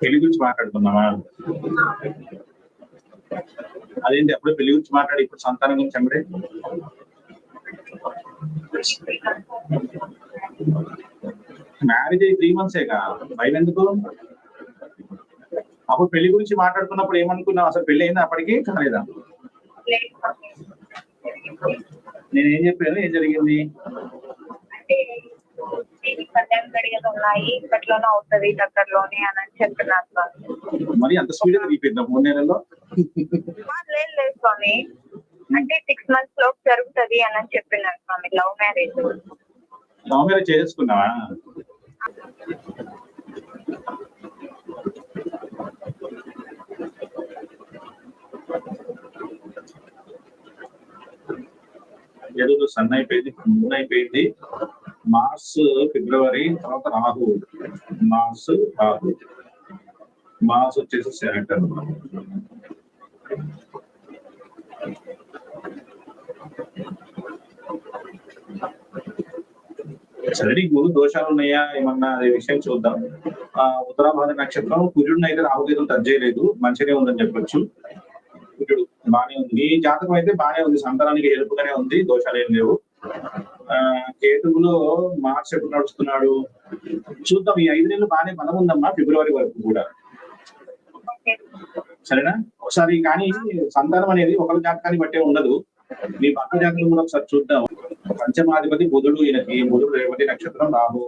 పెళ్ళి గురించి మాట్లాడుతున్నావా అదేంటి అప్పుడే పెళ్ళి గురించి మాట్లాడి ఇప్పుడు సంతానం గురించి అమ్మడే మ్యారేజ్ అయ్యి త్రీ మంత్సేగా భయం ఎందుకు? అప్పుడు పెళ్ళి గురించి మాట్లాడుకున్నప్పుడు ఏమనుకున్నావు? అసలు పెళ్ళి అయిందా అప్పటికి? కాలేదా. నేను ఏం చెప్పాను? ఏం జరిగింది? పద్దెనిమిది గడియలు ఉన్నాయి. ఇప్పట్లోనే అవుతుంది దగ్గరలోనే అని చెప్తున్నారు స్వామి. మరి అంత స్పీడ్ తీపిద్దాం మూడు నెలల్లో? లేదు లేదు స్వామి. అంటే సిక్స్ మంత్స్ లోపు జరుగుతుంది అని అని చెప్పినారు స్వామి లవ్ మ్యారేజ్ లవ్ మ్యారేజ్ చేసుకున్నావా ఏదో సన్ అయిపోయింది మూన్ అయిపోయింది. మార్స్ ఫిబ్రవరి తర్వాత రాహు. మార్స్ రాహు. మార్స్ వచ్చేసి శాటర్న్ సరే నీకు దోషాలు ఉన్నాయా? ఏమన్నా అనే విషయం చూద్దాం. ఆ ఉత్తరాభాద నక్షత్రం కుజుడిని అయితే రాహుకేతులు టచ్ చేయలేదు. మంచిగానే ఉందని చెప్పొచ్చు. కుజుడు బానే ఉంది. నీ జాతకం అయితే బానే ఉంది. సంతానానికి హెల్ప్గానే ఉంది. దోషాలు ఏం లేవు. ఆ మార్చ్ ఎప్పుడు నడుస్తున్నాడు చూద్దాం ఈ ఐదు నెలలు బాగానే బలం ఉందమ్మా ఫిబ్రవరి వరకు కూడా. సరేనా? ఒకసారి కానీ సంతానం అనేది ఒకరి జాతకాన్ని బట్టే ఉండదు. మీ భర్త జాతకం కూడా ఒకసారి చూద్దాం. పంచమాధిపతి బుధుడు ఈయనకి బుధుడు రేవతి నక్షత్రం రాహు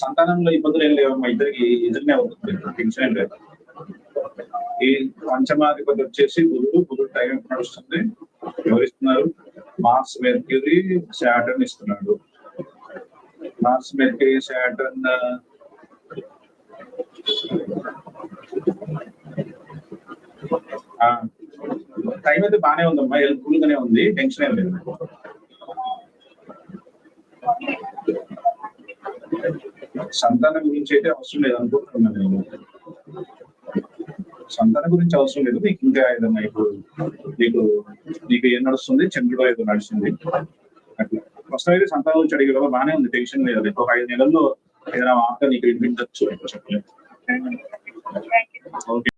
సంతానంలో ఇబ్బందులు ఏం లేవమ్మా ఇద్దరికి ఎదురునే అవుతుంది. టెన్షన్ ఏం లేదు. ఈ పంచమాధిపతి వచ్చేసి బుధుడు బుధుడు టైం నడుస్తుంది. వివరిస్తున్నారు మార్స్ మెర్క్యూరీ శాటర్న్ ఇస్తున్నాడు. మార్స్ మెర్క్యూరీ శాటర్న్ టైం అయితే బానే ఉందమ్మా. హెల్ప్ఫుల్ గానే ఉంది. టెన్షన్ ఏం లేదు. సంతానం గురించి అయితే అవసరం లేదు అనుకుంటున్నాను నేను. సంతానం గురించి అవసరం లేదు. నీకు ఇంకా ఏదన్నా ఇప్పుడు నీకు నీకు ఏం నడుస్తుంది? చంద్రుడు ఏదో నడిచింది అట్లా. ప్రస్తుతం అయితే సంతానం గురించి అడిగే కదా బానే ఉంది టెన్షన్ లేదు. ఒక ఐదు నెలల్లో ఏదైనా వార్త నీకు వినిపించవచ్చు చెప్పలేదు. ఓకే